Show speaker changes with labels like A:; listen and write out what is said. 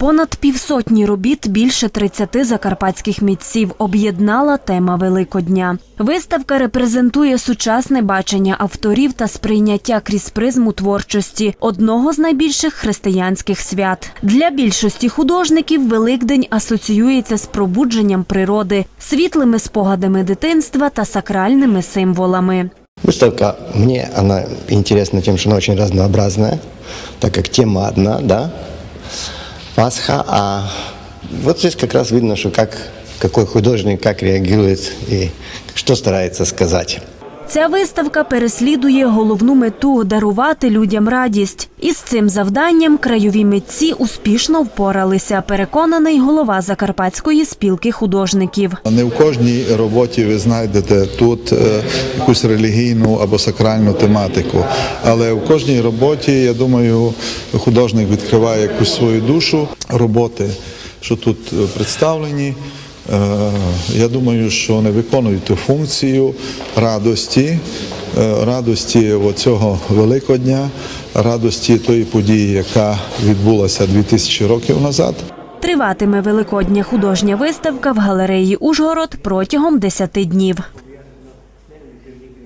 A: Понад півсотні робіт більше 30 закарпатських митців об'єднала тема Великодня. Виставка репрезентує сучасне бачення авторів та сприйняття крізь призму творчості одного з найбільших християнських свят. Для більшості художників Великдень асоціюється з пробудженням природи, світлими спогадами дитинства та сакральними символами.
B: Выставка мне она интересна тем, что она очень разнообразная, так как тема одна, да, Пасха, а вот здесь как раз видно, что как какой художник как реагирует и что старается сказать.
A: Ця виставка переслідує головну мету дарувати людям радість. І з цим завданням краєві митці успішно впоралися. Переконаний голова Закарпатської спілки художників.
C: Не в кожній роботі ви знайдете тут е, якусь релігійну або сакральну тематику, але в кожній роботі, я думаю, художник відкриває якусь свою душу. Роботи, що тут е, представлені, я думаю, що вони виконують ту функцію радості, е, радості цього Великодня, радості тої події, яка відбулася 2000 років назад.
A: Триватиме великодня художня виставка в галереї Ужгород протягом 10 днів.